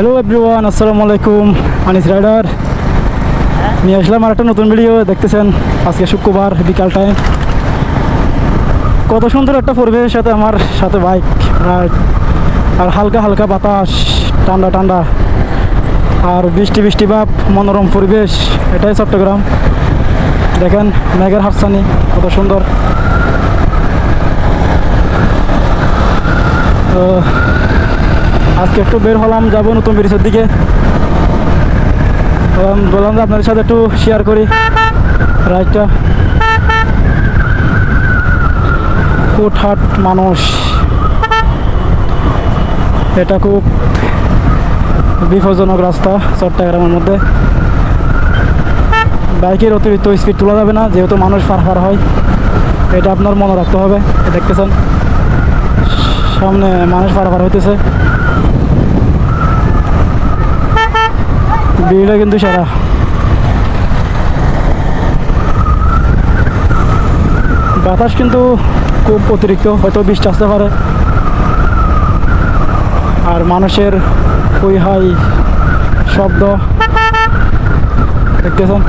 Hello everyone আসসালামু আলাইকুম Anis rider নিয়ে আসলাম আর একটা নতুন ভিডিও দেখতেছেন? আজকে শুক্রবার, বিকাল টাইম কত সুন্দর একটা পরিবেশের সাথে আমার সাথে বাইক রাইড আর হালকা হালকা বাতাস, ঠান্ডা ঠান্ডা। আর বৃষ্টি বৃষ্টি ভাব, মনোরম পরিবেশ, এটাই চট্টগ্রাম। দেখেন, মেঘের হাফসানি কত সুন্দর। তো আজকে একটু বের হলাম, যাব নতুন ব্রিজের দিকে। বললাম যে আপনাদের সাথে একটু শেয়ার করি রাইডটা ফুটহাট মানুষ। এটা খুব বিপজ্জনক রাস্তা চট্টগ্রামের মধ্যে। বাইকের অতিরিক্ত স্পিড তোলা যাবে না, যেহেতু মানুষ পার হয়। এটা আপনার মনে রাখতে হবে, দেখতেছেন। সামনে মানুষ পার হইতেছে। ভিড়টা কিন্তু সেরা। বাতাস কিন্তু খুব অতিরিক্ত, হয়তো বৃষ্টি আসতে পারে। আর মানুষের হই হাই শব্দ দেখতেছেন।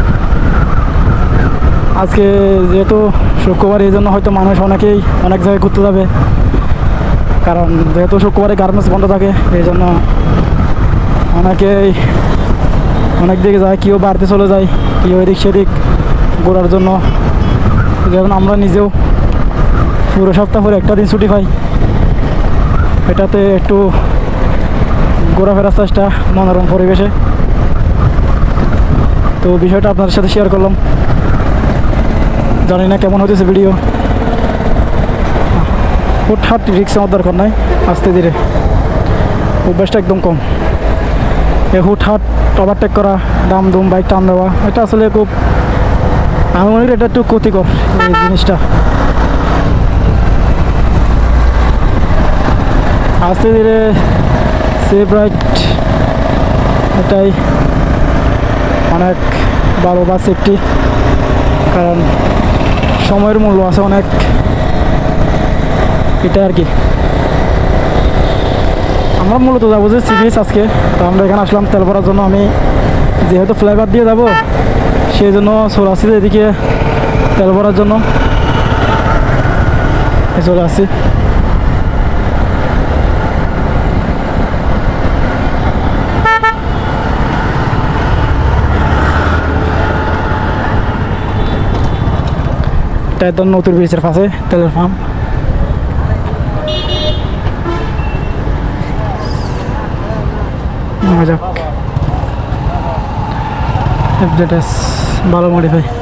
আজকে যেহেতু শুক্রবার, এই জন্য হয়তো মানুষ অনেকেই অনেক জায়গায় ঘুরতে যাবে। কারণ যেহেতু শুক্রবারে গার্মেন্টস বন্ধ থাকে, এই জন্য অনেকেই অনেক দিকে যায়, কেউ বাড়িতে চলে যায়, কেউ এদিক সেদিক ঘোরার জন্য। যেমন আমরা নিজেও পুরো সপ্তাহ পরে একটা দিন ছুটি পাই। এটাতে একটু ঘোরাফেরার চেষ্টা, মনোরম পরিবেশে। তো বিষয়টা আপনাদের সাথে শেয়ার করলাম। জানি না কেমন হতেছে ভিডিও হুটহাট রিক্স আমার দরকার নাই, আস্তে ধীরে। অভ্যাসটা একদম কম। হুটহাট ওভারটেক করা, দাম দুম বাইক টান দেওয়া, এটা আসলে খুব আমি মনে করি এটা একটু ক্ষতিকর এই জিনিসটা। আস্তে ধীরে সেফ রাইড এটাই অনেক ভালো বা সেফটি কারণ সময়ের মূল্য আছে অনেক। এটা আর কি। আমরা মূলত যাব যে সিবিএস আজকে। তো আমরা এখানে আসলাম তেল ভরার জন্য। আমি যেহেতু ফ্লাইভার দিয়ে যাব সেই জন্য চলে আসছি এদিকে তেল ভরার জন্য। চলে আসছি। এটা একদম নতুন ব্রিজের পাশে, তেলের পাম্প নেওয়া যাক। এফ ভালো মডিফাই